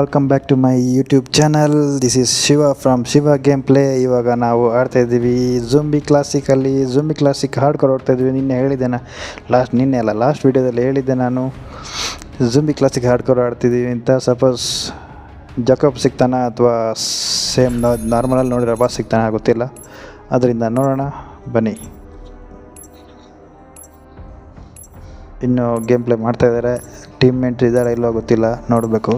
Welcome back to my YouTube channel this is Shiva from Shiva game play ಇವಾಗ ನಾವು ಆಡ್ತಾ ಇದ್ದೀವಿ ಜುಂಬಿ ಕ್ಲಾಸಿಕಲ್ಲಿ ಜುಂಬಿ classic ಹಾಡ್ಕೊಂಡು ಆಡ್ತಾ ಇದ್ವಿ ನಿನ್ನೆ ಹೇಳಿದ್ದೆ ನಾ ಲಾಸ್ಟ್ ನಿನ್ನೆ ಅಲ್ಲ ಲಾಸ್ಟ್ ವೀಡಿಯೋದಲ್ಲಿ ಹೇಳಿದ್ದೆ ನಾನು. ಜುಂಬಿ ಕ್ಲಾಸಿಕ್ ಹಾರ್ಡ್ಕೋರ್ ಆಡ್ತಿದ್ದೀವಿ ಅಂತ. ಸಪೋಸ್ ಜಕಪ್ ಸಿಗ್ತಾನ ಅಥವಾ ಸೇಮ್ ನಾರ್ಮಲಲ್ಲಿ ನೋಡಿರೋ ಬಾಸ್ ಸಿಗ್ತಾನ ಗೊತ್ತಿಲ್ಲ. ಅದರಿಂದ ನೋಡೋಣ, ಬನ್ನಿ. ಇನ್ನು ಗೇಮ್ ಪ್ಲೇ ಮಾಡ್ತಾ ಇದ್ದಾರೆ. ಟೀಮ್ ಮೆಂಟ್ರಿ ಇದ್ದಾರೆ ಇಲ್ಲೋ ಗೊತ್ತಿಲ್ಲ. ನೋಡಬೇಕು.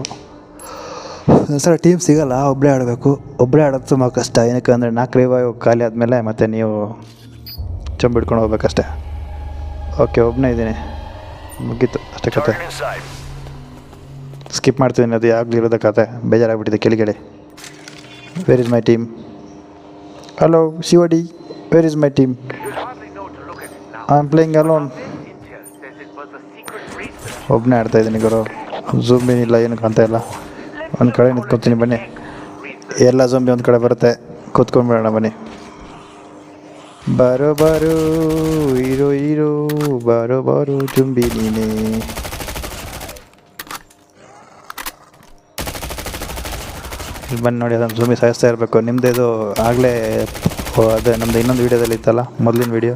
ಸರ್ ಟೀಮ್ ಸಿಗಲ್ಲ ಒಬ್ಬರೇ ಆಡಬೇಕು. ಒಬ್ಬರೇ ಆಡೋದು ತುಂಬ ಕಷ್ಟ. ಏನಕ್ಕೆ ಅಂದರೆ ನಾಲ್ಕು ರಿವೈವ್ ಖಾಲಿ ಆದಮೇಲೆ ಮತ್ತೆ ನೀವು ಚಂಬಿಡ್ಕೊಂಡು ಹೋಗ್ಬೇಕಷ್ಟೆ. ಓಕೆ ಒಬ್ಬನೇ ಇದ್ದೀನಿ. ಮುಗೀತು ಅಷ್ಟೇ ಕತೆ. ಸ್ಕಿಪ್ ಮಾಡ್ತಿದ್ದೀನಿ ಅದು ಯಾವಾಗಲೂ ಇರೋದ ಕತೆ. ಬೇಜಾರಾಗ್ಬಿಟ್ಟಿದೆ ಕೆಳಗಡೆ where is my team hello ಶಿವಡಿ where is my team. I am playing alone. ಒಬ್ಬನೇ ಆಡ್ತಾ ಇದ್ದೀನಿ ಗುರು. ಝೂಮ್ ಏನಿಲ್ಲ ಏನು ಕಾಣ್ತಾ ಇಲ್ಲ. ಒಂದು ಕಡೆ ನಿಂತ್ಕೊತೀನಿ, ಬನ್ನಿ. ಎಲ್ಲ ಜೊಂಬಿ ಒಂದು ಕಡೆ ಬರುತ್ತೆ. ಕೂತ್ಕೊಂಡ್ಬಿಡೋಣ, ಬನ್ನಿ. ಬರೋ, ಬಾರೋ, ಇರೋ ಇರೋ, ಬರೋ, ಬಾರೋ, ಜುಂಬಿ ನೀನೆ. ಇಲ್ಲಿ ಬಂದು ನೋಡಿ ಅದನ್ನು ಜುಂಬಿ ಸಾಯಿಸ್ತಾ ಇರಬೇಕು. ನಿಮ್ಮದು ಇದು ಆಗಲೇ ಅದೇ ನಮ್ಮದು ಇನ್ನೊಂದು ವೀಡಿಯೋದಲ್ಲಿ ಇತ್ತಲ್ಲ, ಮೊದಲಿನ ವೀಡಿಯೋ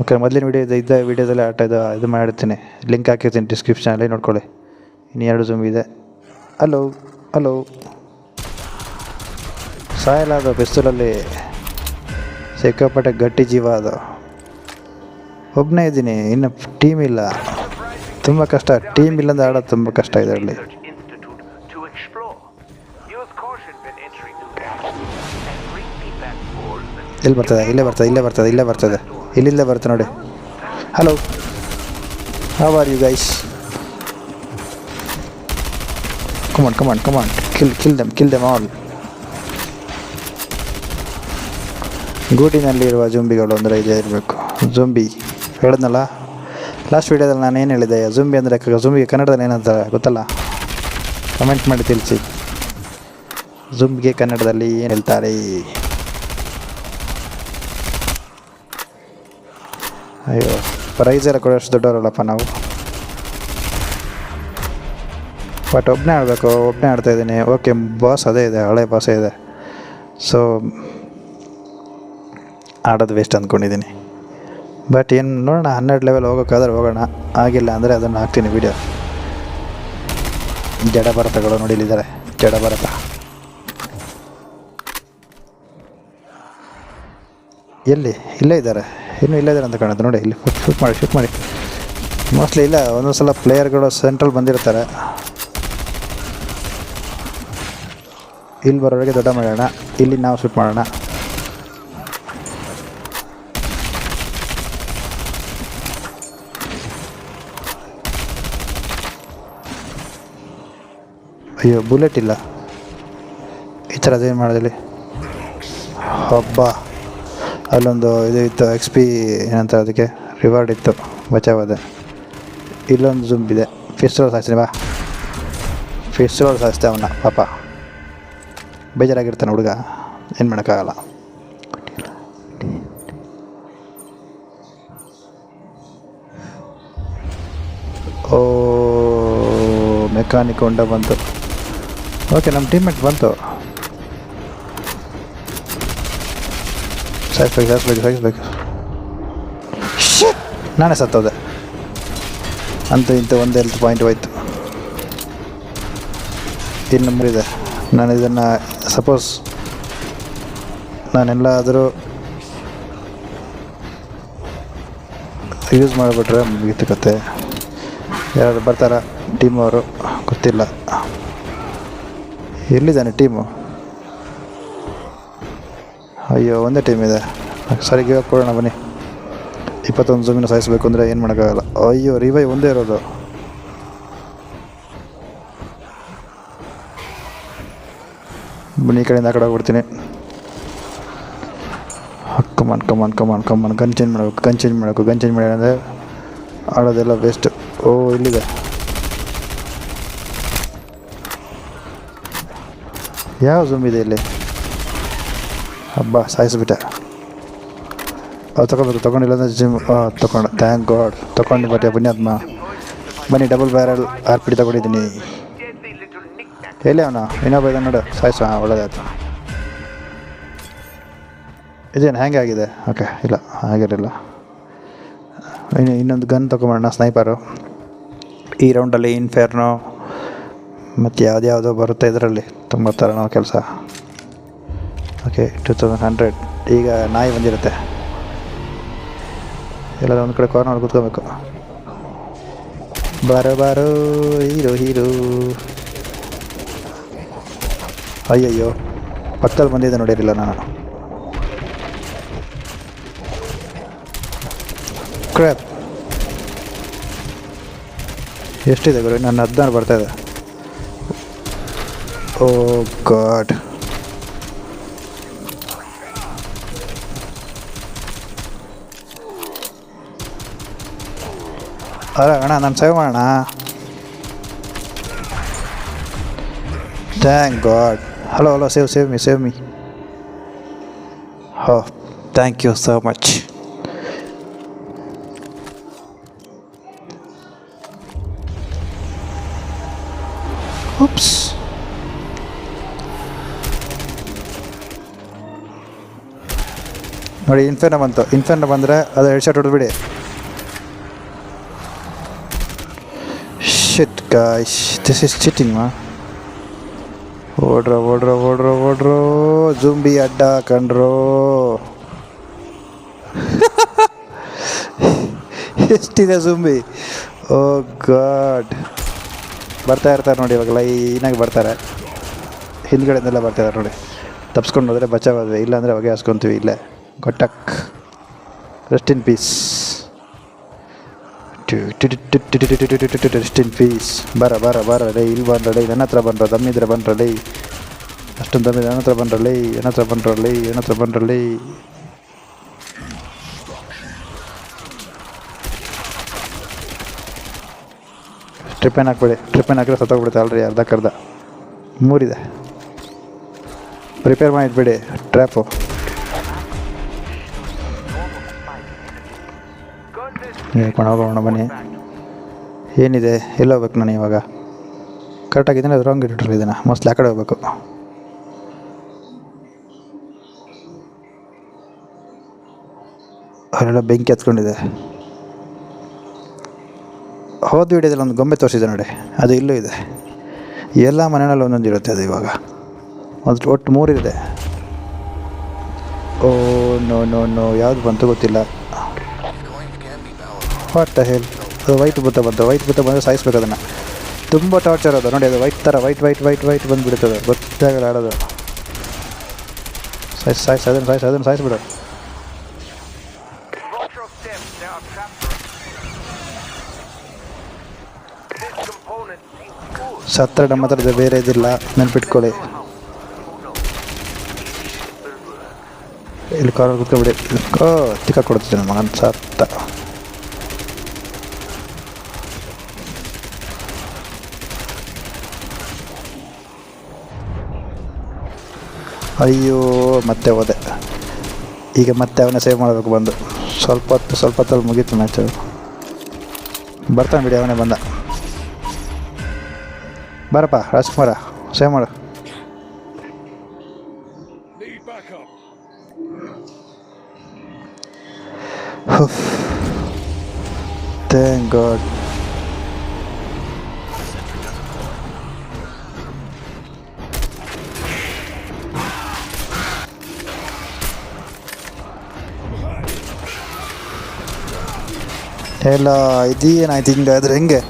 ಓಕೆ ಮೊದಲಿನ ವೀಡಿಯೋ ಇದೆ ಇದ್ದ ವೀಡಿಯೋದಲ್ಲಿ ಆಟ ಇದು ಇದು ಮಾಡಿರ್ತೀನಿ. ಲಿಂಕ್ ಹಾಕಿರ್ತೀನಿ ಡಿಸ್ಕ್ರಿಪ್ಷನಲ್ಲಿ ನೋಡ್ಕೊಳ್ಳಿ. ಇನ್ನು ಎರಡು ಇದೆ. ಹಲೋ ಹಲೋ ಸಾಯಲ್ಲ ಅದು ಸಿಕ್ಕಾಪಟ್ಟೆ ಗಟ್ಟಿ ಜೀವ ಅದು. ಒಬ್ಬನೇ ಇದ್ದೀನಿ, ಇನ್ನು ಟೀಮ್ ಇಲ್ಲ. ತುಂಬ ಕಷ್ಟ ಟೀಮ್ ಇಲ್ಲಂದ್ರೆ ಆಡೋದು ತುಂಬ ಕಷ್ಟ ಇದರಲ್ಲಿ. ಎಲ್ಲಿ ಬರ್ತದೆ? ಇಲ್ಲೇ ಬರ್ತದೆ ಇಲ್ಲೇ ಬರ್ತದೆ ಇಲ್ಲೇ ಬರ್ತದೆ. ಇಲ್ಲಿಂದ ಬರ್ತದೆ ನೋಡಿ. Hello are you guys come on come on. Kill kill them, kill them all. ಗೂಟಿನಲ್ಲಿರುವ ಜುಂಬಿಗಳು ಅಂದರೆ ಇದೇ ಇರಬೇಕು. ಜುಂಬಿ ಹೇಳಿದ್ನಲ್ಲ? ಲಾಸ್ಟ್ ವೀಡಿಯೋದಲ್ಲಿ ನಾನು ಏನು ಹೇಳಿದೆ? ಜುಂಬಿ ಅಂದರೆ ಜುಂಬಿಗೆ ಕನ್ನಡದಲ್ಲಿ ಏನಂತಾರೆ ಗೊತ್ತಲ್ಲ? ಕಮೆಂಟ್ ಮಾಡಿ ತಿಳಿಸಿ. ಜುಂಬಿಗೆ ಕನ್ನಡದಲ್ಲಿ ಏನು ಹೇಳ್ತಾರೆ? ಅಯ್ಯೋ ಪ್ರೈಸ್ ಎಲ್ಲ ಕೊಡೋಷ್ಟು ದೊಡ್ಡವರಲ್ಲಪ್ಪ ನಾವು. ಬಟ್ ಒಬ್ಬನೇ ಆಡಬೇಕು ಒಬ್ಬನೇ ಆಡ್ತಾ ಇದ್ದೀನಿ. ಓಕೆ ಬಾಸ್ ಅದೇ ಇದೆ, ಹಳೆ ಬಾಸೇ ಇದೆ. ಸೊ ಆಡೋದು ವೇಸ್ಟ್ ಅಂದ್ಕೊಂಡಿದ್ದೀನಿ ಬಟ್ ಏನು ನೋಡೋಣ, ಹನ್ನೆರಡು ಲೆವೆಲ್ ಹೋಗೋಕ್ಕಾದ್ರೆ ಹೋಗೋಣ. ಆಗಿಲ್ಲ ಅಂದರೆ ಅದನ್ನು ಹಾಕ್ತೀನಿ ವಿಡಿಯೋ ಜಡ ಭರತಗಳು ನೋಡಿಲಿದ್ದಾರೆ, ಜಡ ಭರತ. ಎಲ್ಲಿ? ಇಲ್ಲೇ ಇದ್ದಾರೆ. ಇನ್ನೂ ಇಲ್ಲೇ ಇದ್ದಾರೆ ಅಂತ ಕಾಣುತ್ತೆ. ನೋಡಿ, ಇಲ್ಲಿ ಶೂಟ್ ಮಾಡಿ ಶೂಟ್ ಮಾಡಿ. ಮೋಸ್ಟ್ಲಿ ಇಲ್ಲ ಒಂದೊಂದು ಸಲ ಪ್ಲೇಯರ್ಗಳು ಸೆಂಟ್ರಲ್ ಬಂದಿರ್ತಾರೆ. ಇಲ್ಲಿ ಬರೋರಿಗೆ ದೊಡ್ಡ ಮಾಡೋಣ. ಇಲ್ಲಿ ನಾವು ಶೂಟ್ ಮಾಡೋಣ. ಅಯ್ಯೋ ಬುಲೆಟ್ ಇಲ್ಲ. ಈ ಥರ ಅದೇನು ಮಾಡೋದಿಲ್ಲಿ? ಹಬ್ಬ. ಅಲ್ಲೊಂದು ಇದು ಇತ್ತು ಎಕ್ಸ್ ಪಿ ಏನಂತ ಅದಕ್ಕೆ? ರಿವಾರ್ಡ್ ಇತ್ತು, ಬಚಾವದೆ. ಇಲ್ಲೊಂದು ಜುಂಬಿದೆ ಇದೆ. ಫಿಸ್ಟೋಲ್ ಸಾಯಿಸ್ತೀನಿ ಬಾ. ಫಿಸ್ಟೋಲ್ ಸಾಯಿಸ್ತೆ ಅವನ ಪಾಪ. ಬೇಜಾರಾಗಿರ್ತಾನೆ ಹುಡುಗ. ಏನು ಮಾಡೋಕ್ಕಾಗಲ್ಲ. ಓ ಮೆಕ್ಯಾನಿಕ್ ಹೊಂಡ ಬಂತು. ಓಕೆ ನಮ್ಮ ಟೀಮ್ಮೇಟ್ ಬಂತು. ಸಾಯಿಸ್ಬೇಕು ಸಾಯಿಸ್ಬೇಕು ಸಾಯಿಸ್ಬೇಕು! ನಾನೇ ಸತ್ತೋದೆ. ಅಂತೂ ಇಂಥ ಒಂದು ಹೆಲ್ತ್ ಪಾಯಿಂಟ್ ಹೋಯ್ತು. ಇನ್ನು ಮುರಿದೆ. ನಾನು ಇದನ್ನು ಸಪೋಸ್ ನಾನೆಲ್ಲಾದರೂ ಯೂಸ್ ಮಾಡಿಬಿಟ್ರೆ ಮುಗಿತು ಕತೆ. ಯಾರು ಬರ್ತಾರ? ಟೀಮ್ ಅವರು? ಗೊತ್ತಿಲ್ಲ. ಎಲ್ಲಿದ್ದಾನೆ ಟೀಮು ಅಯ್ಯೋ, ಒಂದೇ ಟೀಮ್ ಇದೆ. ಸರಿ ಗಿವ್ ಕೊಡೋಣ ಬನ್ನಿ. ಇಪ್ಪತ್ತೊಂದು ಜೂಮಿನ ಸಾಯಿಸಬೇಕು ಅಂದರೆ ಏನು ಮಾಡೋಕ್ಕಾಗಲ್ಲ. ಅಯ್ಯೋ ರಿವೈ ಒಂದೇ ಇರೋದು. ಬನ್ನಿ, ಈ ಕಡೆಯಿಂದ ಆ ಕಡೆ ಹೋಗ್ಬಿಡ್ತೀನಿ. Come on come on come on come on gun change ಮಾಡಬೇಕು ಗನ್ ಚೇಂಜ್ ಮಾಡಬೇಕು. ಗನ್ ಚೇಂಜ್ ಮಾಡಿ ಅಂದರೆ ಆಡೋದೆಲ್ಲ ಬೆಸ್ಟ್ ಓ, ಇಲ್ಲಿದೆ. ಯಾವ ಝೂಮ್ ಇದೆ ಇಲ್ಲಿ? ಹಬ್ಬ, ಸಾಯಿಸ್ಬಿಟ್ಟೆ. ಅದು ತೊಗೊಬೇಕು ತೊಗೊಂಡಿಲ್ಲ ಅಂದರೆ ಜಿಮ್ ತೊಗೊಂಡು. ಥ್ಯಾಂಕ್ ಗಾಡ್ ತೊಗೊಂಡು ಬಟ್ಟೆ ಬನ್ನಿ ಅದನ್ನ ಬನ್ನಿ double barrel R P D ತೊಗೊಂಡಿದ್ದೀನಿ. ಎಲ್ಲಿ ಅವನು? ಇನ್ನೊಬ್ಬ ಇದೆ ನೋಡು. ಸಾಯಿಸು ಹಾಂ, ಒಳ್ಳೇದಾಯ್ತು. ಇದೇನು, ಹ್ಯಾಂಗೆ ಆಗಿದೆ? ಓಕೆ, ಇಲ್ಲ ಆಗಿರಲಿಲ್ಲ ಇನ್ನು ಇನ್ನೊಂದು ಗನ್ ತೊಗೊಂಬೋಣ ಸ್ನೈಪರು. ಈ ರೌಂಡಲ್ಲಿ ಇನ್ಫೇರ್ನೋ, ಮತ್ತು ಯಾವುದ್ಯಾವುದೋ ಬರುತ್ತೆ ಇದರಲ್ಲಿ. ತುಂಬ ಥರನೋ ಕೆಲಸ. Okay, two thousand hundred. ಈಗ ನಾಯಿ ಬಂದಿರುತ್ತೆ. ಎಲ್ಲ ಒಂದು ಕಡೆ ಕಾರ್ನರ್ ಕೂತ್ಕೋಬೇಕು. ಬಾರೋ ಬಾರೋ, ಹೀರೋ ಹೀರೋ. ಅಯ್ಯಯ್ಯೋ, ಪಕ್ಕದಲ್ಲಿ ಬಂದಿದ್ದೆ ನೋಡಿರಲಿಲ್ಲ ನಾನು. ಕ್ರ್ಯಾಪ್ ಎಷ್ಟಿದೆ ಗುರು? ನನ್ನ ಹದಿನಾರು ಬರ್ತಾ ಇದೆ. Oh God. ಅಲ್ಲ ಅಣ್ಣ ನಾನು ಸೇವ್ ಮಾಡೋಣ. Thank God hello hello save save me save me ಹೋ thank you so much oops ನೋಡಿ ಇನ್ಫೆರ್ನ ಬಂತು. ಇನ್ಫೆರ್ನ ಬಂದರೆ ಅದು ಎರಡು shot ಹೊಡೆದ್ಬಿಡಿ shit guys this is cheating ಮಾ ಓಡ್ರೋ, ಓಡ್ರ ಓಡ್ರ, ಓಡ್ರೋ. ಜುಂಬಿ ಅಡ್ಡ ಕಂಡ್ರೋ. ಎಷ್ಟಿದೆ ಜುಂಬಿ? ಓ ಗಾಡ್. ಬರ್ತಾ ಇರ್ತಾರೆ ನೋಡಿ ಇವಾಗ ಲೈನಾಗಿ ಬರ್ತಾರೆ. ಹಿಂದ್ಗಡೆಯಿಂದೆಲ್ಲ ಬರ್ತಾರೆ ನೋಡಿ. ತಪ್ಸ್ಕೊಂಡು ಹೋದರೆ ಬಚಾವಾದ್ವಿ ಇಲ್ಲಾಂದರೆ ಹೊಗೆ ಹಾಸ್ಕೊತೀವಿ ಇಲ್ಲೇ. ಗೊಟ್ಟಕ್. Rest in peace rest in peace ಬರ ಬರ ಬರ ಲೈ ಇಲ್ಲಿ ಬಂದ್ರ ಲೈ ನನ್ನ ಹತ್ರ ಬಂದ್ರ ದಮ್ಮಿದ್ರೆ ಬಂದ್ರ ಲೈ ಅಷ್ಟೊಂದು ದಮ್ಮಿದ್ರೆ ನನ್ನ ಹತ್ರ ಬಂದ್ರ ಲೈ ನನ್ನ ಹತ್ರ ಬಂದ್ರ ಲೈ ನನ್ನ ಹತ್ರ ಬಂದ್ರ ಲೈ ಟ್ರಿಪ್ಪೇನ್ ಹಾಕ್ಬೇಡಿ ಟ್ರಿಪ್ಪೇನ್ ಹಾಕಿದ್ರೆ ಸತ್ತೋಗ್ಬಿಡುತ್ತೆ ಆಲ್ರೆಡಿ ಅರ್ಧಕ್ಕರ್ಧ ಮೂರಿದೆ ಪ್ರಿಪೇರ್ ಮಾಡಿಟ್ಬಿಡಿ ಟ್ರ್ಯಾಪು ಹೇಳ್ಕೊಂಡು ಹೋಗೋಣ ಬನ್ನಿ. ಏನಿದೆ? ಎಲ್ಲ ಹೋಗ್ಬೇಕು ನಾನು ಇವಾಗ? ಕರೆಕ್ಟಾಗಿದ್ದೀನಿ ಅದು ರಾಂಗ್ ಇಟ್ಟಿಟ್ಟಿದ್ದೀನಿ ಮೋಸ್ಟ್ಲಿ ಆ ಕಡೆ ಹೋಗ್ಬೇಕು. ಅವರೆಲ್ಲ ಬೆಂಕಿ ಹತ್ಕೊಂಡಿದೆ. ಹೋದ ವಿಡಿಯೋದಲ್ಲಿ ಒಂದು ಗೊಂಬೆ ತೋರಿಸಿದೆ ನೋಡಿ. ಅದು ಇಲ್ಲೂ ಇದೆ. ಎಲ್ಲ ಮನೆಯಲ್ಲಿ ಒಂದೊಂದು ಇರುತ್ತೆ ಅದು ಇವಾಗ. ಒಂದು ಒಟ್ಟು ಮೂರಿದೆ ಓ, ನೋ ನೋ ನೋ. ಯಾವುದು ಬಂತು ಗೊತ್ತಿಲ್ಲ. ವಾಟ್ ದ ಹೇಲ್ ಅದು ವೈಟ್ ಬುತ್ತ ಬಂತು ವೈಟ್ ಬುತ್ತ ಬಂದರೆ ಸಾಯಿಸ್ಬೇಕು ಅದನ್ನು. ತುಂಬ ಟಾರ್ಚರ್ ಅದು. ನೋಡಿ, ಅದು ವೈಟ್ ಥರ ವೈಟ್ ವೈಟ್ ವೈಟ್ ವೈಟ್ ಬಂದುಬಿಡ್ತದೆ. ಗೊತ್ತಾಗಲ್ಲ ಆಡೋದು. ಸಾಯ್ಸ್ ಸಾಯ್ಸ್, ಅದನ್ನು ಸಾಯ್ಸ್, ಅದನ್ನು ಸಾಯಿಸ್ಬಿಡು. ಸತ್ರ ನಮ್ಮ ಹತ್ರದ ಬೇರೆ ಇದಿಲ್ಲ. ನೆನ್ಪಿಟ್ಕೊಳ್ಳಿ. ಇಲ್ಲಿ ಕಾರ್ ಕುತ್ಕೊಬಿಡಿ ಓ ತಿಕ್ಕ ಕೊಡ್ತೀನಿ ಮಗನ ಸತ್ತ. ಅಯ್ಯೋ, ಮತ್ತೆ ಹೋದೆ. ಈಗ ಮತ್ತೆ ಅವನ್ನ ಸೇವ್ ಮಾಡಬೇಕು ಬಂದು. ಸ್ವಲ್ಪ ಹೊತ್ತು, ಸ್ವಲ್ಪ ಹೊತ್ತಲ್ಲಿ ಮುಗೀತು ಮ್ಯಾಚು ಬರ್ತಾನೆ ಬಿಡಿ, ಅವನೇ ಬಂದ. ಬರಪ್ಪ, ರಾಜ್ಕುಮಾರ ಸೇವ್ ಮಾಡು. ಥ್ಯಾಂಕ್ ಗಾಡ್ ಎಲ್ಲ ಇದೇನಾಯ್ತು ಆದರೆ ಹೆಂಗೆ?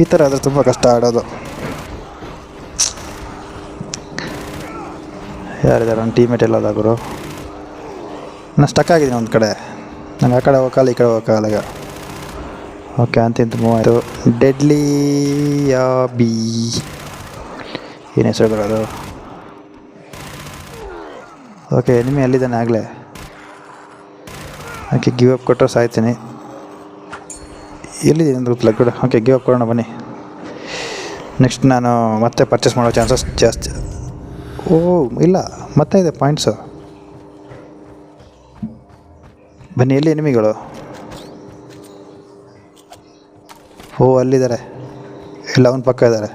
ಈ ಥರ ಆದರೆ ತುಂಬ ಕಷ್ಟ ಆಡೋದು. ಯಾರಿದ್ದಾರೆ? ನನ್ನ ಟೀಮೇಟ್ ಎಲ್ಲ ಗುರು. ನಾನು ಸ್ಟಕ್ ಆಗಿದ್ದೀನಿ ಒಂದು ಕಡೆ. ನಂಗೆ ಆ ಕಡೆ ಹೋಗಲ್ಲ ಈ ಕಡೆ ಹೋಗಲ್ಲ ಈಗ. ಓಕೆ ಅಂತಿಂತ ಮೂವ್ ಆಯಿತು. ಡೆಡ್ಲಿ ಯಾ ಬಿ ಏನು ಹೆಸರು ಬರೋದು ಓಕೆ ನಿಮಗೆ ಎಲ್ಲಿದ್ದಾನೆ ಆಗಲೇ? ಓಕೆ ಗಿವ್ ಅಪ್ ಕೊಟ್ಟರೆ ಸಾಯ್ತೀನಿ. ಅಂತ ಗೊತ್ತಿಲ್ಲ ಕೂಡ ಓಕೆ ಗಿವ್ ಕೊಡೋಣ, ಬನ್ನಿ. ನೆಕ್ಸ್ಟ್ ನಾನು ಮತ್ತೆ ಪರ್ಚೇಸ್ ಮಾಡೋ ಚಾನ್ಸಸ್ ಜಾಸ್ತಿ. ಓ, ಇಲ್ಲ, ಮತ್ತೆ ಇದೆ ಪಾಯಿಂಟ್ಸು ಬನ್ನಿ, ಎಲ್ಲಿ ಎನಿಮಿಗಳು ಓ, ಅಲ್ಲಿದ್ದಾರೆ. ಇಲ್ಲ ಅವನ ಪಕ್ಕ ಇದ್ದಾರೆ.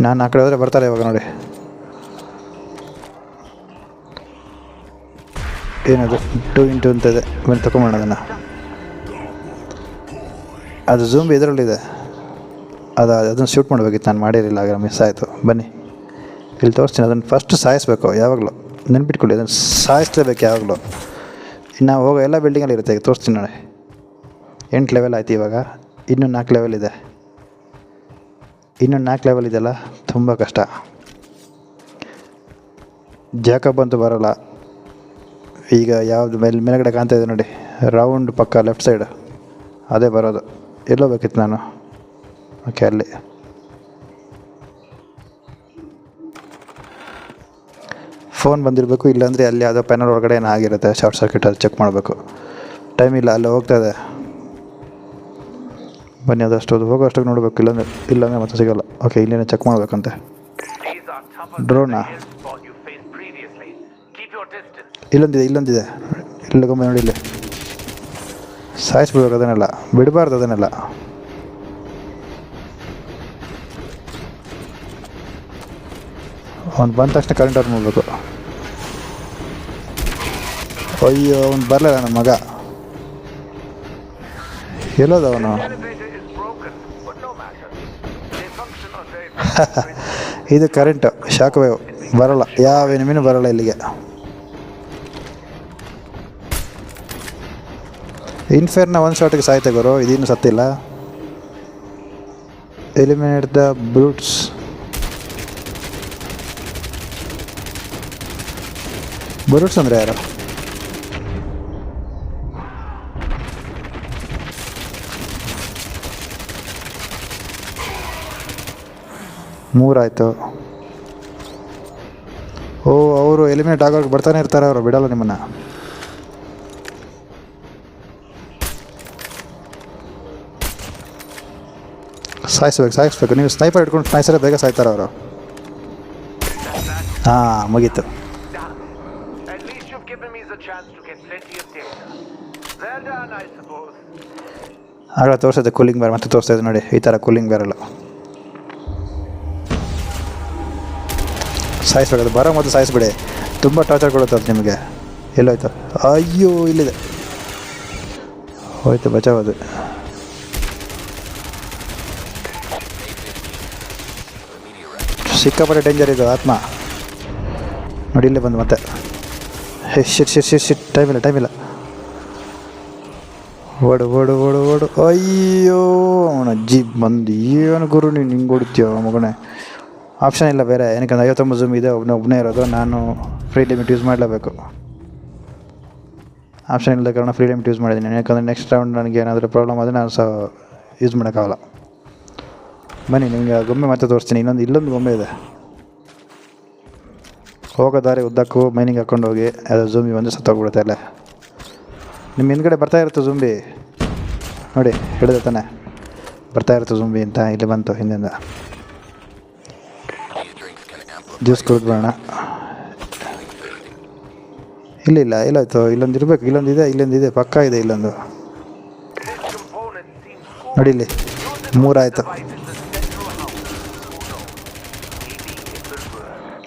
ನಾನು ಆ ಕಡೆ ಹೋದರೆ ಬರ್ತಾರೆ ಇವಾಗ ನೋಡಿ. ಏನದು ಟೂ ಇಂಟು ಅಂತ ಇದೆ. ಬನ್ನಿ ತಗೊಂಬೋಣ ಅದನ್ನು. ಅದು ಝೂಮ್ ಇದರಲ್ಲಿದೆ. ಅದು, ಅದನ್ನು ಶೂಟ್ ಮಾಡಬೇಕಿತ್ತು, ನಾನು ಮಾಡಿರಲಿಲ್ಲ, ಆಗ ಮಿಸ್ ಆಯಿತು. ಬನ್ನಿ. ಇಲ್ಲಿ ತೋರಿಸ್ತೀನಿ, ಅದನ್ನು ಫಸ್ಟ್ ಸಾಯಿಸ್ಬೇಕು, ಯಾವಾಗಲೂ. ನೆನ್ಪಿಟ್ಕೊಳ್ಳಿ, ಅದನ್ನು ಸಾಯಿಸ್ಲೇಬೇಕು ಯಾವಾಗಲೂ. ಇನ್ನು ಹೋಗೋ ಎಲ್ಲ ಬಿಲ್ಡಿಂಗಲ್ಲಿ ಇರುತ್ತೆ, ಈಗ ತೋರಿಸ್ತೀನಿ ನೋಡಿ. ಎಂಟು ಲೆವೆಲ್ ಆಯ್ತು ಇವಾಗ. ಇನ್ನೂ ನಾಲ್ಕು ಲೆವೆಲ್ ಇದೆ. ಇನ್ನೂ ನಾಲ್ಕು ಲೆವೆಲ್ ಇದೆಯಲ್ಲ, ತುಂಬ ಕಷ್ಟ. ಜಾಕಬ್ ಅಂತೂ ಬರೋಲ್ಲ. ಈಗ ಯಾವುದು ಮೇಲೆ ಮೇಲ್ಗಡೆ ಕಾಣ್ತಾ ಇದೆ ನೋಡಿ. ರೌಂಡ್ ಪಕ್ಕ ಲೆಫ್ಟ್ ಸೈಡ್ ಅದೇ ಬರೋದು. ಎಲ್ಲೋ ಬೇಕಿತ್ತು ನಾನು. ಓಕೆ ಅಲ್ಲಿ. ಫೋನ್ ಬಂದಿರಬೇಕು, ಇಲ್ಲಾಂದರೆ ಅಲ್ಲಿ ಯಾವುದೋ ಪ್ಯಾನಲ್ ಒಳಗಡೆ ಏನೋ ಆಗಿರುತ್ತೆ ಶಾರ್ಟ್ ಸರ್ಕ್ಯೂಟ್ ಅಲ್ಲಿ ಚೆಕ್ ಮಾಡಬೇಕು. ಟೈಮ್ ಇಲ್ಲ, ಅಲ್ಲಿ ಹೋಗ್ತಾ ಇದೆ. ಬನ್ನಿ, ಅದಷ್ಟು ಅದು ಹೋಗೋ ಅಷ್ಟಕ್ಕೆ ನೋಡಬೇಕು, ಇಲ್ಲಾಂದ್ರೆ, ಇಲ್ಲಾಂದರೆ ಮತ್ತೆ ಸಿಗೋಲ್ಲ. ಓಕೆ ಇಲ್ಲೇನೋ ಚೆಕ್ ಮಾಡಬೇಕಂತೆ. ಡ್ರೋನಾ. ಇಲ್ಲೊಂದಿದೆ ಇಲ್ಲೊಂದಿದೆ. ಇಲ್ಲೊಮ್ಮೆ ನೋಡಿ ಇಲ್ಲಿ. ಸಾಯಿಸ್ಬಿಡ್ಬೇಕು ಅದನ್ನೆಲ್ಲ ಬಿಡಬಾರ್ದು ಅದನ್ನೆಲ್ಲ ಅವ್ನು ಬಂದ ತಕ್ಷಣ ಕರೆಂಟ್ ಆನ್ ಮಾಡಬೇಕು ಅಯ್ಯೋ ಅವ್ನು ಬರಲಿಲ್ಲ ನನ್ನ ಮಗ ಎಲ್ಲೋದ ಅವನು The elevator is broken, but no matter. They function on very basic principles. ಇದು ಕರೆಂಟು ಶಾಕ್ ವೇವ್ ಬರೋಲ್ಲ ಯಾವ ಎನಿಮಿನೂ ಬರಲ್ಲ ಇಲ್ಲಿಗೆ ಇನ್ಫೇರ್ನ ಒಂದು ಶಾಟಿಗೆ ಸಾಯ್ತೆ ಗುರು ಇದೇನು ಸತ್ತಿಲ್ಲ ಎಲಿಮಿನೇಟ್ ದ ಬ್ರೂಟ್ಸ್ ಬ್ರೂಟ್ಸ್ ಅಂದರೆ ಯಾರು? ಮೂರಾಯಿತು. ಓ, ಅವರು ಎಲಿಮಿನೇಟ್ ಆಗೋಕೆ ಬರ್ತಾನೆ ಇರ್ತಾರೆ ಅವರು, ಬಿಡಲ್ಲ ನಿಮ್ಮನ್ನು. ಸಾಯಿಸ್ಬೇಕು ಸಾಯಿಸ್ಬೇಕು. ನೀವು ಸ್ನೈಪರ್ ಇಟ್ಕೊಂಡು ಸಾಯಿಸಿದ್ರೆ ಬೇಗ ಸಾಯ್ತಾರೆ ಅವರು. ಹಾಂ, ಮುಗೀತು. ಆಗ ತೋರಿಸಿದೆ ಕೂಲಿಂಗ್ ಬೇರೆ ಮತ್ತೆ ತೋರಿಸ್ತಾ ಇದೆ ನೋಡಿ, ಈ ಥರ ಕೂಲಿಂಗ್ ಬೇರೆಲ್ಲ ಸಾಯಿಸ್ಬೇಕು ಬರೋ ಮೊದಲು ಸಾಯಿಸ್ಬಿಡಿ. ತುಂಬ ಟಾರ್ಚರ್ ಕೊಡುತ್ತೆ ಅದು ನಿಮಗೆ. ಎಲ್ಲೋಯ್ತು. ಅಯ್ಯೋ, ಇಲ್ಲಿದೆ. ಹೋಯ್ತು ಬಚಾವದು ಸಿಕ್ಕಾಪಟ್ಟೆ ಡೇಂಜರ್ ಇದು, ಆತ್ಮ. ನೋಡಿ, ಇಲ್ಲೇ ಬಂದು ಮತ್ತೆ. Shit shit shit shit time ಇಲ್ಲ ಟೈಮ್ ಇಲ್ಲ. ಓಡು ಓಡು ಓಡು ಓಡು. ಅಯ್ಯೋ, ಅವನ ಅಜ್ಜಿ ಬಂದು ಏನು ಗುರು, ನೀನು ಹಿಂಗೆ ಹೊಡಿತೀಯೋ ಮಗನೇ. ಆಪ್ಷನ್ ಇಲ್ಲ ಬೇರೆ. ಏನಕ್ಕೆ ಐವತ್ತೊಂಬತ್ತು ಜೂಮ್ ಇದೆ ಒಬ್ಬನೇ ಒಬ್ಬನೇ ಇರೋದು. ನಾನು ಫ್ರೀ ಲಿಮಿಟ್ ಯೂಸ್ ಮಾಡಲೇಬೇಕು. ಆಪ್ಷನ್ ಇಲ್ಲದ ಕಾರಣ ಫ್ರೀ ಲಿಮಿಟ್ ಯೂಸ್ ಮಾಡಿದ್ದೀನಿ. ಯಾಕಂದರೆ ನೆಕ್ಸ್ಟ್ ರೌಂಡ್ ನನಗೆ ಏನಾದರೂ ಪ್ರಾಬ್ಲಮ್ ಆದರೆ ನಾನು ಸಹ ಯೂಸ್ ಮಾಡೋಕ್ಕಾಗಲ್ಲ. ಬನ್ನಿ ನಿಮಗೆ ಗೊಂಬೆ ಮತ್ತೆ ತೋರಿಸ್ತೀನಿ. ಇನ್ನೊಂದು, ಇಲ್ಲೊಂದು ಗೊಂಬೆ ಇದೆ. ಹೋಗೋ ದಾರಿ ಉದ್ದಕ್ಕೂ ಮೈನಿಂಗ್ ಹಾಕ್ಕೊಂಡು ಹೋಗಿ, ಅದು ಜುಂಬಿ ಬಂದು ಸತ್ತೋಗ್ಬಿಡುತ್ತೆ ಅಲ್ಲೇ. ನಿಮ್ಮ ಹಿಂದ್ಗಡೆ ಬರ್ತಾ ಇರುತ್ತೆ ಜುಂಬಿ ನೋಡಿ ಹೇಳಿದೆ ತಾನೆ. ಬರ್ತಾ ಇರುತ್ತೆ ಜುಂಬಿ ಅಂತ ಇಲ್ಲಿ ಬಂತು ಹಿಂದಿಂದ. ಜ್ಯೂಸ್ ಕುಡಿದ್ಬಿಡೋಣ. ಇಲ್ಲ ಇಲ್ಲ ಇಲ್ಲಾಯ್ತು ಇಲ್ಲೊಂದು ಇರಬೇಕು. ಇಲ್ಲೊಂದು ಇದೆ ಇಲ್ಲೊಂದು ಇದೆ. ಪಕ್ಕ ಇದೆ ಇಲ್ಲೊಂದು. ನೋಡಿ ಇಲ್ಲಿ, ಮೂರಾಯಿತು.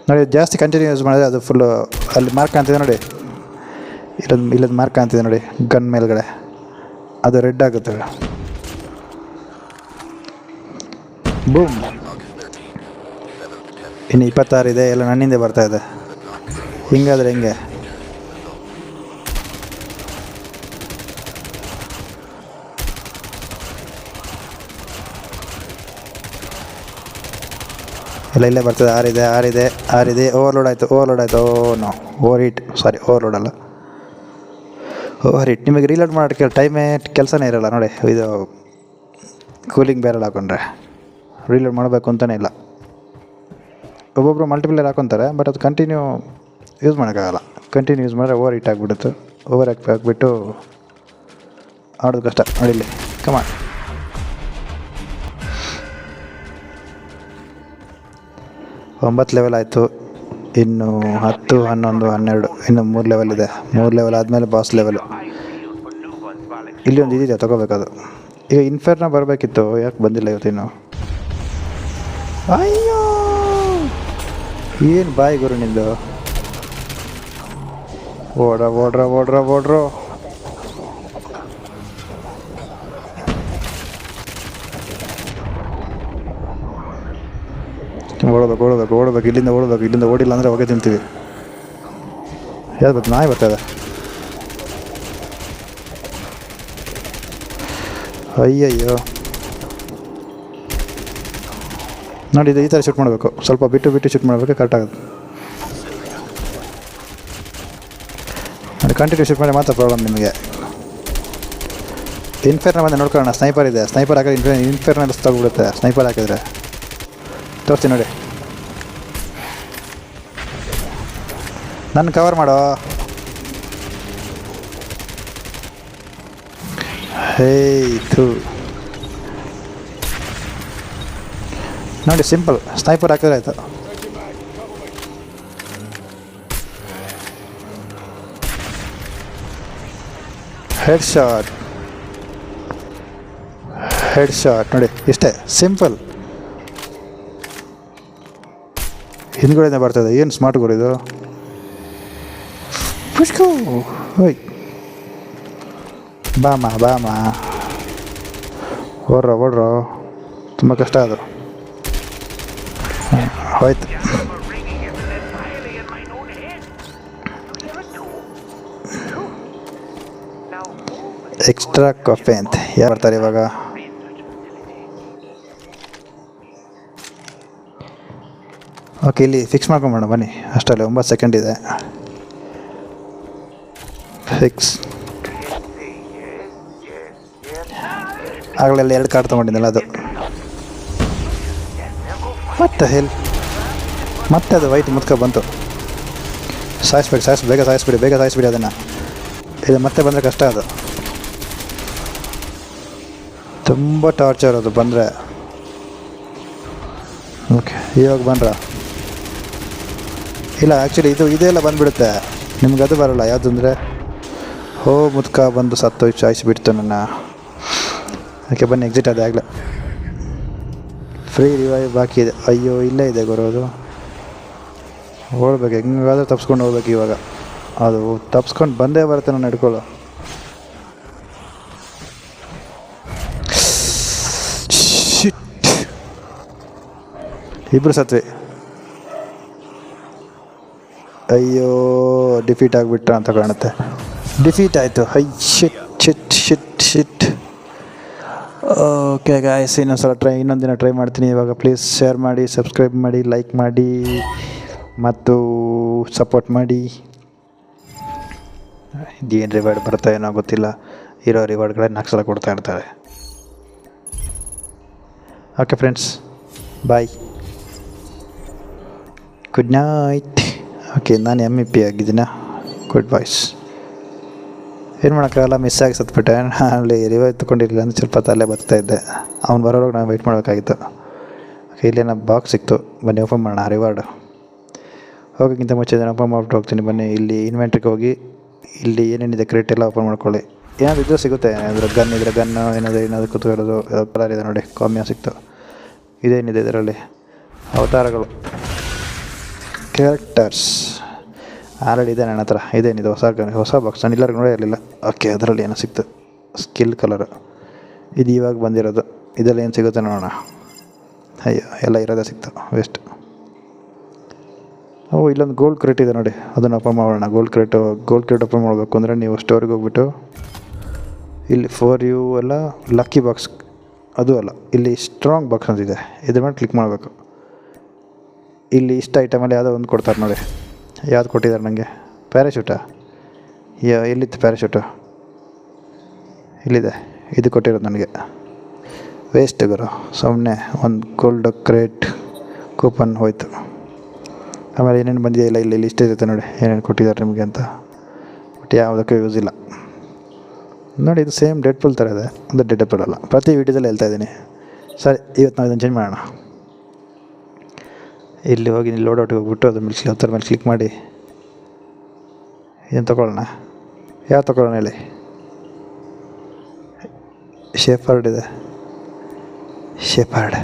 ನೋಡಿ, ಜಾಸ್ತಿ ಕಂಟಿನ್ಯೂ ಯೂಸ್ ಮಾಡಿದ್ರೆ ಅದು ಫುಲ್ಲು ಅಲ್ಲಿ ಮಾರ್ಕ್ ಕಾಣ್ತಿದೆ ನೋಡಿ. ಇಲ್ಲದ ಇಲ್ಲದ ಮಾರ್ಕ್ ಕಾಣ್ತಿದೆ ನೋಡಿ ಗನ್ ಮೇಲ್ಗಡೆ. ಅದು ರೆಡ್ ಆಗುತ್ತೆ ಬೂಮ್ ಇನ್ನು ಇಪ್ಪತ್ತಾರು ಇದೆ, ಎಲ್ಲ ನನ್ನಿಂದೆ ಬರ್ತಾ ಇದೆ. ಹಿಂಗಾದ್ರೆ ಹೆಂಗೆ? ಇಲ್ಲ ಇಲ್ಲೇ ಬರ್ತದೆ ಆರಿದೆ ಆರಿದೆ ಆರಿದೆ ಓವರ್ಲೋಡ್ ಆಯಿತು ಓವರ್ಲೋಡ್ ಆಯಿತು. ಓ no over heat sorry overload ಅಲ್ಲ. ಓವರ್ ಹೀಟ್ ನಿಮಗೆ ರೀಲೋಡ್ ಮಾಡೋಕ್ಕೆ ಟೈಮೇ ಕೆಲಸನೇ ಇರಲ್ಲ, ನೋಡಿ. ಇದು ಕೂಲಿಂಗ್ ಬೇರೆಲ್ಲ ಹಾಕೊಂಡ್ರೆ. ರೀಲೋಡ್ ಮಾಡಬೇಕು ಅಂತಲೇ ಇಲ್ಲ. ಒಬ್ಬೊಬ್ಬರು ಮಲ್ಟಿಪ್ಲೇರ್ ಹಾಕೊತಾರೆ ಬಟ್ ಅದು ಕಂಟಿನ್ಯೂ ಯೂಸ್ ಮಾಡೋಕ್ಕಾಗಲ್ಲ. ಕಂಟಿನ್ಯೂ ಯೂಸ್ ಮಾಡಿದ್ರೆ ಓವರ್ ಹೀಟ್ ಆಗಿಬಿಡುತ್ತೆ. ಓವರ್ ಹಾಕಿ ಹಾಕ್ಬಿಟ್ಟು ಆಡೋದು ಕಷ್ಟ ನೋಡಿಲ್ಲಿ ಕಮಾನ್ ಒಂಬತ್ತು ಲೆವೆಲ್ ಆಯಿತು. ಇನ್ನು ಹತ್ತು, ಹನ್ನೊಂದು, ಹನ್ನೆರಡು, ಇನ್ನು ಮೂರು ಲೆವೆಲ್ ಇದೆ. ಮೂರು ಲೆವೆಲ್ ಆದಮೇಲೆ ಬಾಸ್ ಲೆವೆಲು ಇಲ್ಲಿ ಒಂದು ಇದಿದೆ ತೊಗೋಬೇಕದು. ಈಗ ಇನ್ಫೇರ್ನ ಬರಬೇಕಿತ್ತು, ಯಾಕೆ ಬಂದಿಲ್ಲ ಇವತ್ತಿನ್ನು? ಅಯ್ಯೋ! ಏನು ಬಾಯಿ ಗುರು ನಿಂದು? ಓಡ್ರ ಓಡ್ರ ಓಡ್ರ, ಓಡ್ರು. ಓಡೋಬೇಕು ಓಡೋದಕ್ಕೆ ಓಡೋದಕ್ಕೆ ಇಲ್ಲಿಂದ ಓಡೋದಕ್ಕೆ ಇಲ್ಲಿಂದ ಓಡಿಲ್ಲ ಅಂದರೆ ಹೋಗಿ ತಿಂತೀವಿ. ಹೇಳ್ಬೇಕು ನಾಯಿ ಬರ್ತದೆ. ಅಯ್ಯಯ್ಯೋ. ನೋಡಿ, ಇದು ಈ ಥರ ಶೂಟ್ ಮಾಡಬೇಕು. ಸ್ವಲ್ಪ ಬಿಟ್ಟು ಬಿಟ್ಟು ಶೂಟ್ ಮಾಡಬೇಕು ಕರೆಕ್ಟ್ ಆಗುತ್ತೆ. ನೋಡಿ ಕಂಟಿನ್ಯೂ ಶೂಟ್ ಮಾಡಿ ಮಾತ್ರ ಪ್ರಾಬ್ಲಮ್ ನಿಮಗೆ. ಇನ್ಫೇರ್ನ ಬಂದು, ನೋಡ್ಕೊಳ್ಳೋಣ. ಸ್ನೈಪರ್ ಇದೆ. ಸ್ನೈಪರ್ ಹಾಕಿದ್ರೆ ಇನ್ಫೇರ್ ಇನ್ಫೇರ್ನಲ್ಲಿ ತಗೊಬಿಡುತ್ತೆ ಸ್ನೈಪರ್ ಹಾಕಿದ್ರೆ. ತೋರಿಸ್ತೀನಿ ನೋಡಿ. ನನ್ನ ಕವರ್ ಮಾಡೋ. ಹೇಯ್ತು ನೋಡಿ ಸಿಂಪಲ್ ಸ್ನೈಪರ್ ಹಾಕಿದ್ರೆ ಆಯಿತು. ಹೆಡ್ ಶಾಟ್ ಹೆಡ್ ಶಾಟ್ ನೋಡಿ, ಇಷ್ಟೇ. ಸಿಂಪಲ್ ಹಿಂದ್ಗಡೆನೇ ಬರ್ತದೆ ಏನು ಸ್ಮಾರ್ಟ್ ಗುರು ಇದು? ಪುಷ್ಕು ಹೋಯ್ ಬಾಮ ಬಾಮ ಓಡ್ರ ಓಡ್ರೋ ತುಂಬ ಕಷ್ಟ ಅದು ಹೋಯ್ತು ಎಕ್ಸ್ಟ್ರಾ ಕಾಫಿ ಅಂತ ಯಾರು ಬರ್ತಾರೆ ಇವಾಗ? ಓಕೆ ಇಲ್ಲಿ ಫಿಕ್ಸ್ ಮಾಡ್ಕೊಂಬೋಣ ಬನ್ನಿ ಅಷ್ಟರಲ್ಲಿ ಒಂಬತ್ತು ಸೆಕೆಂಡ್ ಇದೆ ಫಿಕ್ಸ್ ಆಗಲೆಲ್ಲ ಎರಡು ಕಾರ್ಡ್ ತೊಗೊಂಡಿದ್ದಲ್ಲ ಅದು. ಮತ್ತೆ ಹೆಲ್ ಮತ್ತೆ ಅದು ವೈಟ್ ಮುತ್ಕ ಬಂತು. ಸಾಯಿಸ್ಬೇಕು, ಸಾಯಿಸ್, ಬೇಗ ಸಾಯಿಸ್ಬಿಡಿ ಬೇಗ ಸಾಯಿಸ್ಬಿಡಿ ಅದನ್ನು. ಇದು ಮತ್ತೆ ಬಂದರೆ ಕಷ್ಟ ಅದು. ತುಂಬ ಟಾರ್ಚರ್ ಅದು ಬಂದರೆ. ಓಕೆ ಇವಾಗ ಬಂದ್ರ. ಇಲ್ಲ ಆ್ಯಕ್ಚುಲಿ ಇದು, ಇದೆಲ್ಲ ಬಂದುಬಿಡುತ್ತೆ. ನಿಮ್ಗೆ ಅದು ಬರಲ್ಲ, ಯಾವುದು ಅಂದರೆ ಹೋ, ಮುದ್ಕ ಬಂದು ಸತ್ತು ಸಾಯಿಸಿಬಿಡ್ತು ನನ್ನ. ಅದಕ್ಕೆ ಬನ್ನಿ ಎಕ್ಸಿಟ್ ಅದೇ ಆಗಲೇ. ಫ್ರೀ ರಿವೈವ್ ಬಾಕಿ ಇದೆ. ಅಯ್ಯೋ, ಇಲ್ಲೇ ಇದೆ ಗುರೋದು ಓಡ್ಬೇಕು ಹೆಂಗಾದ್ರೂ ತಪ್ಸ್ಕೊಂಡು ಹೋಗ್ಬೇಕು ಇವಾಗ. ಅದು ತಪ್ಸ್ಕೊಂಡು ಬಂದೇ ಬರುತ್ತೆ ನಾನು ಹಿಡ್ಕೊಳ್ಳೋ. ಇಬ್ಬರು ಸತ್ವಿ. ಅಯ್ಯೋ ಡಿಫೀಟ್ ಆಗಿಬಿಟ್ರ ಅಂತ ಕಾಣುತ್ತೆ. ಡಿಫೀಟ್ ಆಯಿತು. High shit shit shit shit okay guys ಇನ್ನೊಂದ್ಸಲ ಟ್ರೈ ಇನ್ನೊಂದು ದಿನ ಟ್ರೈ ಮಾಡ್ತೀನಿ. ಇವಾಗ ಪ್ಲೀಸ್ ಶೇರ್ ಮಾಡಿ ಸಬ್ಸ್ಕ್ರೈಬ್ ಮಾಡಿ ಲೈಕ್ ಮಾಡಿ, ಮತ್ತು ಸಪೋರ್ಟ್ ಮಾಡಿ. ಇದೇನು ರಿವಾರ್ಡ್ ಬರ್ತಾ ಏನೋ ಗೊತ್ತಿಲ್ಲ. ಇರೋ ರಿವಾರ್ಡ್ಗಳೇ ನಾಲ್ಕು ಸಲ ಕೊಡ್ತಾ ಇರ್ತಾರೆ. Okay friends bye good night okay ನಾನು ಎಂ ಇ ಪಿ ಆಗಿದ್ದೀನ? ಗುಡ್ ಬಾಯ್ಸ್ ಏನು ಮಾಡೋಕ್ಕಾಗಲ್ಲ ಮಿಸ್ ಆಗಿ ಸತ್ಬಿಟ್ಟೆ. ನಾನು ಅಲ್ಲಿ ರಿವ ಎತ್ಕೊಂಡಿರಲಿಲ್ಲ ಅಂದರೆ ಸ್ವಲ್ಪ ತಲೆ ಬರ್ತಾ ಇದ್ದೆ. ಅವ್ನು ಬರೋವಾಗ ನಾನು ವೆಯ್ಟ್ ಮಾಡಬೇಕಾಗಿತ್ತು. ಓಕೆ ಇಲ್ಲಿ ನಮ್ಮ ಬಾಕ್ಸ್ ಸಿಕ್ತು. ಬನ್ನಿ ಓಪನ್ ಮಾಡೋಣ ರಿವಾರ್ಡ್ ಹೋಗೋಕ್ಕಿಂತ ಮುಂಚೆ ಇದನ್ನು ಓಪನ್ ಮಾಡಿಬಿಟ್ಟು ಹೋಗ್ತೀನಿ, ಬನ್ನಿ. ಇಲ್ಲಿ ಇನ್ವೆಂಟ್ರಿಗೆ ಹೋಗಿ, ಇಲ್ಲಿ ಏನೇನಿದೆ ಕ್ರೇಟ್ ಎಲ್ಲ ಓಪನ್ ಮಾಡ್ಕೊಳ್ಳಿ. ಏನಾದರೂ ಇದ್ರೂ ಸಿಗುತ್ತೆ. ಏನಾದರೂ ಗನ್ ಇದ್ರೆ ಗನ್ನು ಏನಾದರೂ ಏನಾದರೂ ಕೂತ್ಕೊಳ್ಳೋದು ಕಲರ್ ಇದೆ ನೋಡಿ ಕಾಮ್ಯ ಸಿಕ್ತು. ಇದೇನಿದೆ ಇದರಲ್ಲಿ? ಅವತಾರಗಳು. ಕ್ಯಾರೆಕ್ಟರ್ಸ್ ಆಲ್ರೆಡಿ ಇದೆ ನನ್ನ ಹತ್ರ. ಇದೇನಿದೆ ಹೊಸ ಹೊಸ ಬಾಕ್ಸ್ ನಾನು ಎಲ್ಲರಿಗೂ ನೋಡೇ ಇರಲಿಲ್ಲ. ಓಕೆ, ಅದರಲ್ಲಿ ಏನೋ ಸಿಕ್ತು. ಸ್ಕಿಲ್ ಕಲರ್ ಇದು ಇವಾಗ ಬಂದಿರೋದು. ಇದರಲ್ಲಿ ಏನು ಸಿಗುತ್ತೆ ನೋಡೋಣ. ಅಯ್ಯೋ, ಎಲ್ಲ ಇರೋದೇ ಸಿಕ್ತು. ವೇಸ್ಟ್ ಓ, ಇಲ್ಲೊಂದು ಗೋಲ್ಡ್ ಕ್ರೇಟ್ ಇದೆ ನೋಡಿ. ಅದನ್ನು ಓಪನ್ ಮಾಡೋಣ. Gold crate gold crate open ಮಾಡಬೇಕು ಅಂದರೆ ನೀವು ಸ್ಟೋರಿಗೆ ಹೋಗ್ಬಿಟ್ಟು ಇಲ್ಲಿ ಫೋರ್ ಯು ಎಲ್ಲ ಲಕ್ಕಿ ಬಾಕ್ಸ್ ಅದು ಅಲ್ಲ. ಇಲ್ಲಿ ಸ್ಟ್ರಾಂಗ್ ಬಾಕ್ಸ್ ಅಂತಿದೆ ಇದ್ರ ಮೇಲೆ ಕ್ಲಿಕ್ ಮಾಡಬೇಕು. ಇಲ್ಲಿ ಇಷ್ಟ ಐಟಮಲ್ಲಿ ಯಾವುದೋ ಒಂದು ಕೊಡ್ತಾರೆ ನೋಡಿ. ಯಾವ್ದು ಕೊಟ್ಟಿದ್ದಾರೆ ನನಗೆ? ಪ್ಯಾರಾಶೂಟಾ? ಯಾ, ಎಲ್ಲಿತ್ತು ಪ್ಯಾರಾಶೂಟು? ಇಲ್ಲಿದೆ ಇದು ಕೊಟ್ಟಿರೋದು ನನಗೆ. ವೇಸ್ಟ್ ಗುರು ಸುಮ್ಮನೆ ಒಂದು ಗೋಲ್ಡ್ ಕ್ರೇಟ್ ಕೂಪನ್ ಹೋಯ್ತು. ಆಮೇಲೆ ಏನೇನು ಬಂದಿದೆ ಇಲ್ಲ ಇಲ್ಲಿ ಲಿಸ್ಟ್ ಇರುತ್ತೆ ನೋಡಿ, ಏನೇನು ಕೊಟ್ಟಿದ್ದಾರೆ ನಿಮಗೆ ಅಂತ. ಬಟ್ ಯಾವುದಕ್ಕೂ ಯೂಸ್ ಇಲ್ಲ. ನೋಡಿ, ಇದು ಸೇಮ್ ಡೆಡ್ ಪುಲ್ ಥರ ಇದೆ. ಒಂದು ಡೆಡ್ ಪುಲ್ ಅಲ್ಲ. ಪ್ರತಿ ವೀಡಿಯೋದಲ್ಲಿ ಹೇಳ್ತಾ ಇದ್ದೀನಿ. ಸರಿ, ಇವತ್ತು ನಾವು ಇದನ್ನು ಚೇಂಜ್ ಮಾಡೋಣ. ಇಲ್ಲಿ ಹೋಗಿ ಇಲ್ಲಿ ಲೋಡೌಟ್ಗೆ ಹೋಗ್ಬಿಟ್ಟು ಅದ್ರ ಮೇಲೆ ಕ್ಲಿಕ್ ಮೇಲೆ ಕ್ಲಿಕ್ ಮಾಡಿ. ಏನು ತೊಗೊಳ್ಳೋಣ? ಯಾವ ತೊಗೊಳ್ಳೋಣ ಹೇಳಿ? ಶೇಫರ್ಡ್ ಇದೆ. ಶೇಫರ್ಡ್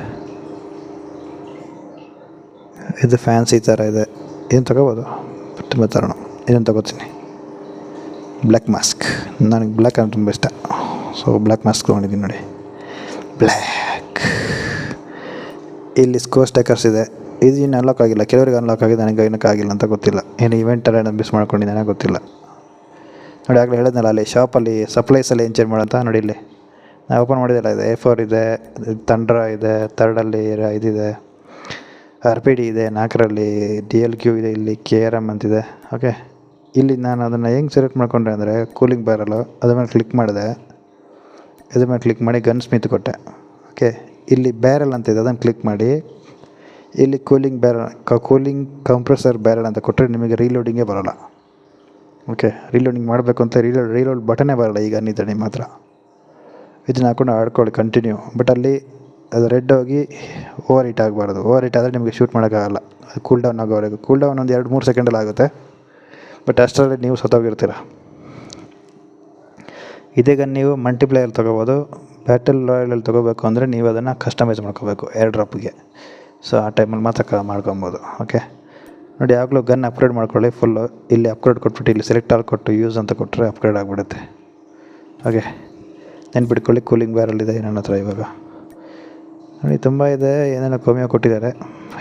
ಇದು ಫ್ಯಾನ್ಸಿ ಥರ ಇದೆ. ಏನು ತೊಗೋಬೋದು? ತುಂಬ ತರೋಣ. ಇದನ್ನು ತೊಗೋತೀನಿ? ಬ್ಲ್ಯಾಕ್ ಮಾಸ್ಕ್ ನನಗೆ ಬ್ಲ್ಯಾಕ್ ಅಂದ್ರೆ ತುಂಬ ಇಷ್ಟ. ಸೊ ಬ್ಲ್ಯಾಕ್ ಮಾಸ್ಕ್ ತೊಗೊಂಡಿದ್ದೀನಿ ನೋಡಿ. ಬ್ಲ್ಯಾಕ್ ಇಲ್ಲಿ ಸ್ಕೋ ಸ್ಟೇಕರ್ಸ್ ಇದೆ. ಇದು ಇನ್ನು ಅನ್ಲಾಕ್ ಆಗಿಲ್ಲ. ಕೆಲವರಿಗೆ ಅನ್ಲಾಕ್ ಆಗಿದೆ, ನನಗೆ ಏನಕ್ಕೆ ಆಗಿಲ್ಲ ಅಂತ ಗೊತ್ತಿಲ್ಲ. ಏನು ಇವೆಂಟಲ್ಲಿ ಮಿಸ್ ಮಾಡ್ಕೊಂಡಿದ್ದಾನೆ ಗೊತ್ತಿಲ್ಲ. ನೋಡಿ, ಆಗಲೇ ಹೇಳಿದ್ನಲ್ಲ ಅಲ್ಲಿ ಶಾಪಲ್ಲಿ ಸಪ್ಲೈಸಲ್ಲಿ ಏನು ಚೇಂಜ್ ಮಾಡೋಂತ ನೋಡಿ ಇಲ್ಲಿ. ನಾನು ಓಪನ್ ಮಾಡಿದೆಲ್ಲ ಇದೆ. ಎ ಫೋರ್ ಇದೆ ತಂಡ್ರ ಇದೆ ತರ್ಡಲ್ಲಿ ಇದಿದೆ ಆರ್ ಪಿ ಡಿ ಇದೆ, ನಾಲ್ಕರಲ್ಲಿ ಡಿ ಎಲ್ ಕ್ಯೂ ಇದೆ, ಇಲ್ಲಿ ಕೆ ಆರ್ ಎಂ ಅಂತಿದೆ. ಓಕೆ ಇಲ್ಲಿ ನಾನು ಅದನ್ನು ಹೆಂಗೆ ಸೆಲೆಕ್ಟ್ ಮಾಡ್ಕೊಂಡೆ ಅಂದರೆ ಕೂಲಿಂಗ್ ಬ್ಯಾರಲ್ಲು ಅದ್ರ ಮೇಲೆ ಕ್ಲಿಕ್ ಮಾಡಿದೆ. ಇದ್ರ ಮೇಲೆ ಕ್ಲಿಕ್ ಮಾಡಿ ಗನ್ ಸ್ಮಿತ್ ಕೊಟ್ಟೆ. ಓಕೆ ಇಲ್ಲಿ ಬ್ಯಾರಲ್ ಅಂತ ಇದೆ ಅದನ್ನು ಕ್ಲಿಕ್ ಮಾಡಿ. ಇಲ್ಲಿ cooling barrel cooling compressor barrel ಅಂತ ಕೊಟ್ಟರೆ ನಿಮಗೆ ರೀಲೋಡಿಂಗೇ ಬರೋಲ್ಲ. ಓಕೆ ರೀಲೋಡಿಂಗ್ ಮಾಡಬೇಕು ಅಂತ ರೀಲೋಡ್ ರೀಲೋಡ್ ಬಟನೇ ಬರೋಲ್ಲ ಈಗ ಅನ್ನಿದ್ದೆ ನಿಮ್ಮ ಹತ್ರ ಇದನ್ನ ಹಾಕ್ಕೊಂಡು ಆಡ್ಕೊಳ್ಳಿ ಕಂಟಿನ್ಯೂ ಬಟ್ ಅಲ್ಲಿ ಅದು ರೆಡ್ ಹೋಗಿ ಓವರ್ ಹೀಟ್ ಆಗಬಾರ್ದು. ಓವರ್ ಹೀಟ್ ಆದರೆ ನಿಮಗೆ ಶೂಟ್ ಮಾಡೋಕ್ಕಾಗಲ್ಲ. ಕೂಲ್ ಡೌನ್ ಆಗೋವರೆಗೂ. ಕೂಲ್ ಡೌನ್ ಒಂದು ಎರಡು ಮೂರು ಸೆಕೆಂಡಲ್ಲಿ ಆಗುತ್ತೆ. ಬಟ್ ಅಷ್ಟರಲ್ಲಿ ನೀವು ಸತ್ತೋಗಿರ್ತೀರ. ಇದೀಗ ನೀವು ಮಲ್ಟಿಪ್ಲೇಯರ್ ತೊಗೋಬೋದು. ಬ್ಯಾಟಲ್ ರಾಯಲಲ್ಲಿ ತೊಗೋಬೇಕು ಅಂದರೆ ನೀವು ಅದನ್ನು ಕಸ್ಟಮೈಸ್ ಮಾಡ್ಕೋಬೇಕು ಏರ್ ಡ್ರಾಪ್ಗೆ ಸೊ ಆ ಟೈಮಲ್ಲಿ ಮಾತ್ರ ಮಾಡ್ಕೊಬೋದು ಓಕೆ ನೋಡಿ, ಯಾವಾಗಲೂ ಗನ್ ಅಪ್ಗ್ರೇಡ್ ಮಾಡ್ಕೊಳ್ಳಿ ಫುಲ್ಲು ಇಲ್ಲಿ ಅಪ್ಗ್ರೇಡ್ ಕೊಟ್ಬಿಟ್ಟು, ಇಲ್ಲಿ ಸೆಲೆಕ್ಟ್ ಆಲ್ ಕೊಟ್ಟು ಯೂಸ್ ಅಂತ ಕೊಟ್ಟರೆ ಅಪ್ಗ್ರೇಡ್ ಆಗಿಬಿಡುತ್ತೆ. ಓಕೆ ನೆನ್ಪಿಟ್ಕೊಳ್ಳಿ ಕೂಲಿಂಗ್ ಬ್ಯಾರಲ್ಲಿದೆ ನನ್ನ ಹತ್ರ ಇವಾಗ. ನೋಡಿ, ತುಂಬ ಇದೆ, ಏನೇನೋ ಕಮ್ಮಿಯಾಗಿ ಕೊಟ್ಟಿದ್ದಾರೆ.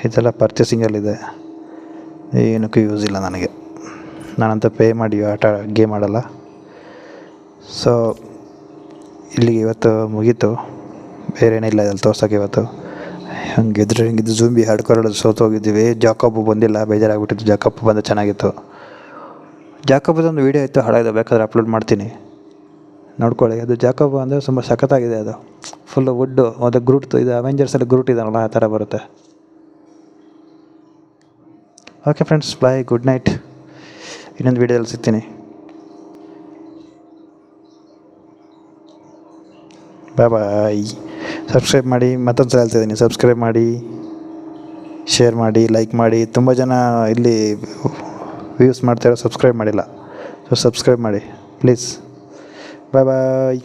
ಇದೆಲ್ಲ ಪರ್ಚೇಸಿಂಗಲ್ಲಿದೆ ಏನಕ್ಕೂ ಯೂಸ್ ಇಲ್ಲ ನನಗೆ. ನಾನಂತ ಪೇ ಮಾಡಿ ಆಟ ಗೇಮ್ ಆಡಲ್ಲ. ಸೊ ಇಲ್ಲಿಗೆ ಇವತ್ತು ಮುಗೀತು. ಬೇರೆ ಏನಿಲ್ಲ ಇಲ್ಲಿ ತೋರ್ಸೋಕೆ ಇವತ್ತು. ಹಂಗಿದ್ರೆ ಹಿಂಗಿದ್ದು ಜೂಂಬಿ ಹಾಡ್ಕೊಳ್ಳೋದು ಸೋತೋಗಿದ್ದೀವಿ ಜಾಕಬ್ಬು ಬಂದಿಲ್ಲ ಬೇಜಾರಾಗ್ಬಿಟ್ಟಿತ್ತು ಜಾಕಬ್ಬು ಬಂದ ಚೆನ್ನಾಗಿತ್ತು. ಜಾಕಬ್ಬದೊಂದು ವೀಡಿಯೋ ಇತ್ತು, ಹಾಳಾಗಿದೆ, ಬೇಕಾದ್ರೆ ಅಪ್ಲೋಡ್ ಮಾಡ್ತೀನಿ. ನೋಡ್ಕೊಳ್ಳಿ, ಅದು ಜಾಕಬ್ ಅಂದರೆ ತುಂಬ ಸಖತ್ತಾಗಿದೆ ಅದು. ಫುಲ್ಲು ವುಡ್ಡು ಅದು ಗ್ರೂಟ್ ಇದು ಅವೆಂಜರ್ಸಲ್ಲಿ ಗ್ರೂಟ್ ಇದಾನಲ್ಲ, ಆ ಥರ ಬರುತ್ತೆ. Okay friends bye good night ಇನ್ನೊಂದು ವೀಡಿಯೋದಲ್ಲಿ ಸಿಗ್ತೀನಿ. ಬಾಯ್ ಬಾಯ್ ಸಬ್ಸ್ಕ್ರೈಬ್ ಮಾಡಿ ಮತ್ತೊಂದು ಸಲ ಹೇಳ್ತಿದ್ದೀನಿ ಸಬ್ಸ್ಕ್ರೈಬ್ ಮಾಡಿ ಶೇರ್ ಮಾಡಿ ಲೈಕ್ ಮಾಡಿ. ತುಂಬ ಜನ ಇಲ್ಲಿ ವ್ಯೂಸ್ ಮಾಡ್ತಾರೋ ಸಬ್ಸ್ಕ್ರೈಬ್ ಮಾಡಿಲ್ಲ. ಸೊ ಸಬ್ಸ್ಕ್ರೈಬ್ ಮಾಡಿ. Please bye bye